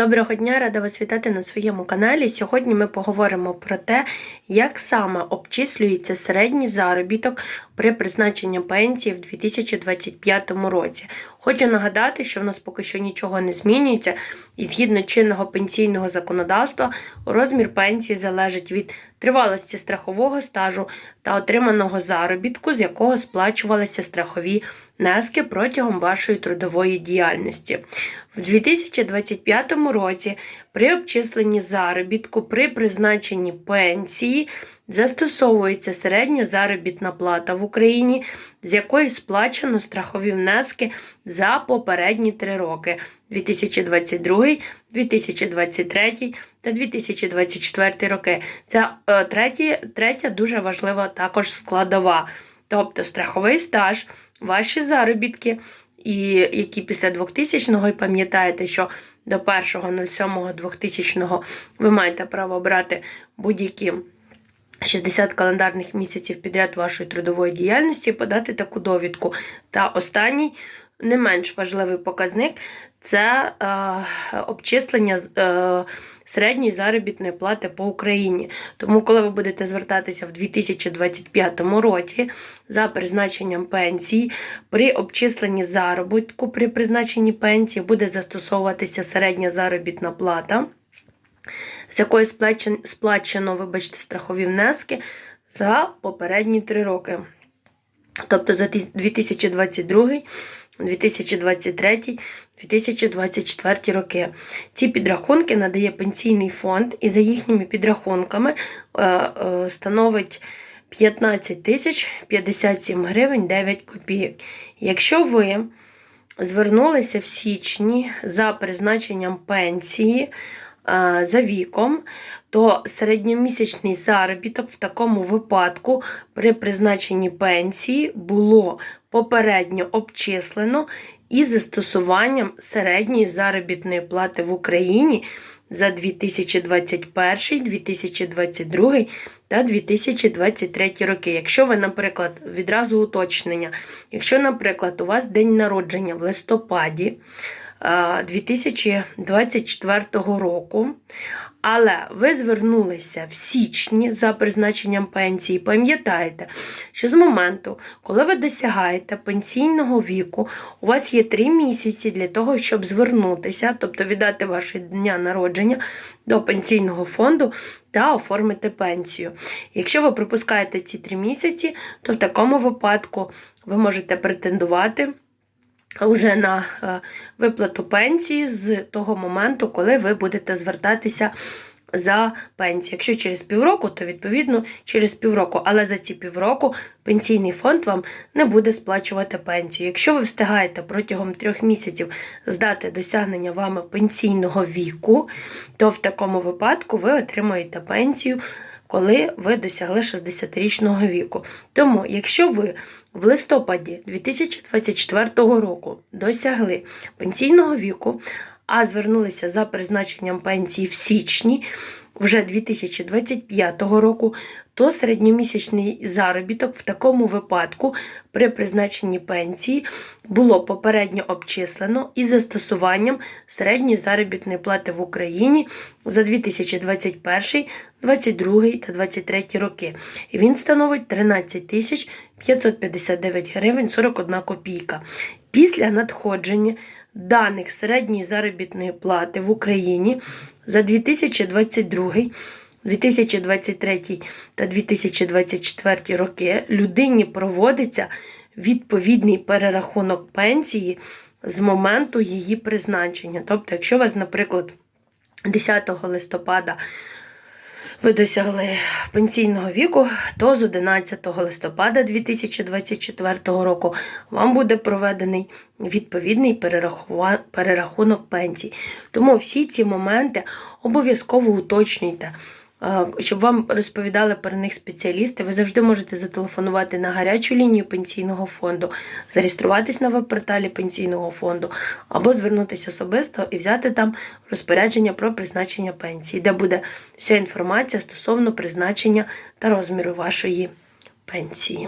Доброго дня, рада вас вітати на своєму каналі. Сьогодні ми поговоримо про те, як саме обчислюється середній заробіток при призначенні пенсії в 2025 році. Хочу нагадати, що в нас поки що нічого не змінюється, і згідно чинного пенсійного законодавства, розмір пенсії залежить від тривалості страхового стажу та отриманого заробітку, з якого сплачувалися страхові внески протягом вашої трудової діяльності. В 2025 році при обчисленні заробітку при призначенні пенсії застосовується середня заробітна плата в Україні, з якої сплачено страхові внески за попередні три роки 2022, 2023 та 2024 роки. Це третя, третя дуже важлива також складова. Тобто страховий стаж, ваші заробітки, і які після 2000-го, і пам'ятаєте, що до 1.07.2000 ви маєте право брати будь-які 60 календарних місяців підряд вашої трудової діяльності, подати таку довідку. Та останній не менш важливий показник це е, обчислення е, середньої заробітної плати по Україні. Тому, коли ви будете звертатися в 2025 році за призначенням пенсії, при обчисленні заробітку при призначенні пенсії буде застосовуватися середня заробітна плата, з якої сплачено, сплачено вибачте, страхові внески за попередні три роки. Тобто за 2022 2023, 2024 роки. Ці підрахунки надає пенсійний фонд, і за їхніми підрахунками е, е, становить 15 тисяч 57 гривень 9 копійок. Якщо ви звернулися в січні за призначенням пенсії, за віком, то середньомісячний заробіток в такому випадку при призначенні пенсії було попередньо обчислено із застосуванням середньої заробітної плати в Україні за 2021, 2022 та 2023 роки. Якщо ви, наприклад, відразу уточнення, якщо, наприклад, у вас день народження в листопаді 2024 року, але ви звернулися в січні за призначенням пенсії. Пам'ятаєте, що з моменту, коли ви досягаєте пенсійного віку, у вас є три місяці для того, щоб звернутися, тобто віддати ваше дня народження до пенсійного фонду та оформити пенсію. Якщо ви пропускаєте ці три місяці, то в такому випадку ви можете претендувати вже на е, виплату пенсії з того моменту, коли ви будете звертатися за пенсію. Якщо через півроку, то відповідно через півроку. Але за ці півроку пенсійний фонд вам не буде сплачувати пенсію. Якщо ви встигаєте протягом трьох місяців здати досягнення вами пенсійного віку, то в такому випадку ви отримаєте пенсію коли ви досягли 60-річного віку. Тому, якщо ви в листопаді 2024 року досягли пенсійного віку, а звернулися за призначенням пенсії в січні вже 2025 року, то середньомісячний заробіток в такому випадку при призначенні пенсії було попередньо обчислено із застосуванням середньої заробітної плати в Україні за 2021, 2022 та 2023 роки. Він становить 13 тисяч 559 гривень 41 копійка. Після надходження даних середньої заробітної плати в Україні за 2022 2023 та 2024 роки людині проводиться відповідний перерахунок пенсії з моменту її призначення. Тобто, якщо вас, наприклад, 10 листопада ви досягли пенсійного віку, то з 11 листопада 2024 року вам буде проведений відповідний перерахунок пенсій. Тому всі ці моменти обов'язково уточнюйте щоб вам розповідали про них спеціалісти, ви завжди можете зателефонувати на гарячу лінію пенсійного фонду, зареєструватись на веб-порталі пенсійного фонду, або звернутися особисто і взяти там розпорядження про призначення пенсії, де буде вся інформація стосовно призначення та розміру вашої пенсії.